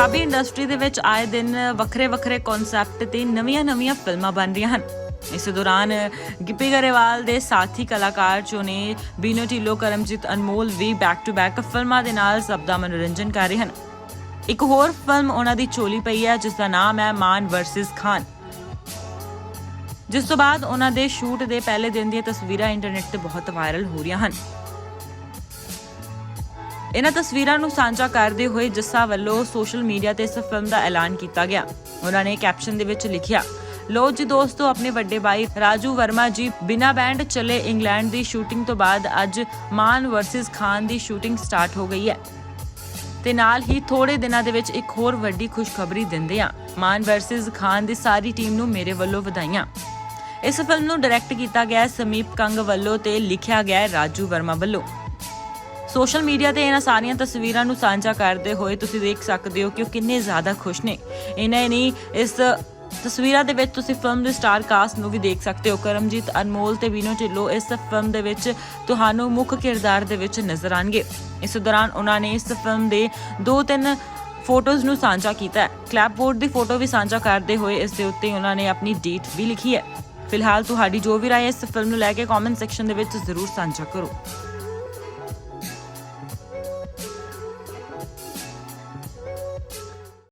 Punjabi industry ਦੇ ਵਿੱਚ ਆਏ ਦਿਨ ਵੱਖਰੇ-ਵੱਖਰੇ ਕਨਸੈਪਟ ਤੇ ਨਵੀਆਂ-ਨਵੀਆਂ ਫਿਲਮਾਂ ਬਣ ਰਹੀਆਂ ਹਨ। ਇਸ ਦੌਰਾਨ ਗਿੱਪੀ ਗਰੇਵਾਲ ਦੇ ਸਾਥੀ ਕਲਾਕਾਰ ਜੋ ਨੇ ਬੀਨੋ ਢਿੱਲੋਂ, ਕਰਮਜੀਤ ਅਨਮੋਲ ਵੀ ਬੈਕ ਟੂ ਬੈਕ ਫਿਲਮਾਂ ਦੇ ਨਾਲ ਸਭ ਦਾ ਮਨੋਰੰਜਨ ਕਰ ਰਹੇ ਹਨ। ਇੱਕ ਹੋਰ ਫਿਲਮ ਉਹਨਾਂ ਦੀ ਚੋਲੀ ਪਈ ਹੈ, ਜਿਸ ਦਾ ਨਾਮ ਹੈ ਮਾਨ ਵਰਸਸ ਖਾਨ। ਜਿਸ ਤੋਂ ਬਾਅਦ ਉਹਨਾਂ ਦੇ ਸ਼ੂਟ ਦੇ ਪਹਿਲੇ ਦਿਨ ਦੀਆਂ ਤਸਵੀਰਾਂ ਇੰਟਰਨੈਟ ਤੇ ਬਹੁਤ ਵਾਇਰਲ ਹੋ ਰਹੀਆਂ ਹਨ। ਇਹਨਾਂ ਤਸਵੀਰਾਂ ਨੂੰ ਸਾਂਝਾ ਕਰਦੇ ਹੋਏ ਜੱਸਾ ਵੱਲੋਂ ਸੋਸ਼ਲ ਮੀਡੀਆ ਤੇ ਇਸ ਫਿਲਮ ਦਾ ਐਲਾਨ ਕੀਤਾ ਗਿਆ। ਉਹਨਾਂ ਨੇ ਕੈਪਸ਼ਨ ਦੇ ਵਿੱਚ ਲਿਖਿਆ ਲੋ ਜੀ ਦੋਸਤੋ, ਆਪਣੇ ਵੱਡੇ ਭਾਈ ਰਾਜੂ ਵਰਮਾ ਜੀ, ਬਿਨਾ ਬੈਂਡ ਚਲੇ ਇੰਗਲੈਂਡ ਦੀ ਸ਼ੂਟਿੰਗ ਤੋਂ ਬਾਅਦ ਅੱਜ ਮਾਨ ਵਰਸਸ ਖਾਨ ਦੀ ਸ਼ੂਟਿੰਗ ਸਟਾਰਟ ਹੋ ਗਈ ਹੈ। ਤੇ ਨਾਲ ਹੀ ਥੋੜੇ ਦਿਨਾਂ ਦੇ ਵਿੱਚ ਇੱਕ ਹੋਰ ਵੱਡੀ ਖੁਸ਼ਖਬਰੀ ਦਿੰਦੇ ਆ ਮਾਨ ਵਰਸਸ ਖਾਨ ਦੀ ਸਾਰੀ ਟੀਮ ਨੂੰ ਮੇਰੇ ਵੱਲੋਂ ਵਧਾਈਆਂ। ਇਸ ਫਿਲਮ ਨੂੰ ਡਾਇਰੈਕਟ ਕੀਤਾ ਗਿਆ ਸਮੀਪ ਕੰਗ ਵੱਲੋਂ ਤੇ ਲਿਖਿਆ ਗਿਆ ਰਾਜੂ ਵਰਮਾ ਵੱਲੋਂ। ਸੋਸ਼ਲ ਮੀਡੀਆ ਤੇ ਇਹਨਾਂ ਸਾਰੀਆਂ ਤਸਵੀਰਾਂ ਨੂੰ ਸਾਂਝਾ ਕਰਦੇ ਹੋਏ ਤੁਸੀਂ ਦੇਖ ਸਕਦੇ ਹੋ ਕਿ ਉਹ ਕਿੰਨੇ ਜ਼ਿਆਦਾ ਖੁਸ਼ ਨੇ। ਇਹਨਾਂ ਨੇ ਇਸ ਤਸਵੀਰਾਂ ਦੇ ਵਿੱਚ ਤੁਸੀਂ ਫਿਲਮ ਦੇ ਸਟਾਰ ਕਾਸਟ ਨੂੰ ਵੀ ਦੇਖ ਸਕਦੇ ਹੋ। ਕਰਮਜੀਤ, ਅਨਮੋਲ ਤੇ ਵਿਨੋ ਢਿੱਲੋਂ ਇਸ ਫਿਲਮ ਦੇ ਵਿੱਚ ਤੁਹਾਨੂੰ ਮੁੱਖ ਕਿਰਦਾਰ ਦੇ ਵਿੱਚ ਨਜ਼ਰ ਆਣਗੇ ਇਸ ਦੌਰਾਨ ਉਹਨਾਂ ਨੇ ਇਸ ਫਿਲਮ ਦੇ ਦੋ ਤਿੰਨ ਫੋਟੋਜ਼ ਨੂੰ ਸਾਂਝਾ ਕੀਤਾ ਹੈ। ਕਲੈਪਬੋਰਡ ਦੀ ਫੋਟੋ ਵੀ ਸਾਂਝਾ ਕਰਦੇ ਹੋਏ ਇਸ ਦੇ ਉੱਤੇ ਉਹਨਾਂ ਨੇ ਆਪਣੀ ਡੇਟ ਵੀ ਲਿਖੀ ਹੈ। ਫਿਲਹਾਲ ਤੁਹਾਡੀ ਜੋ ਵੀ ਰਾਏ ਇਸ ਫਿਲਮ ਨੂੰ ਲੈ ਕੇ ਕਮੈਂਟ ਸੈਕਸ਼ਨ ਦੇ ਵਿੱਚ ਜ਼ਰੂਰ ਸਾਂਝਾ ਕਰੋ।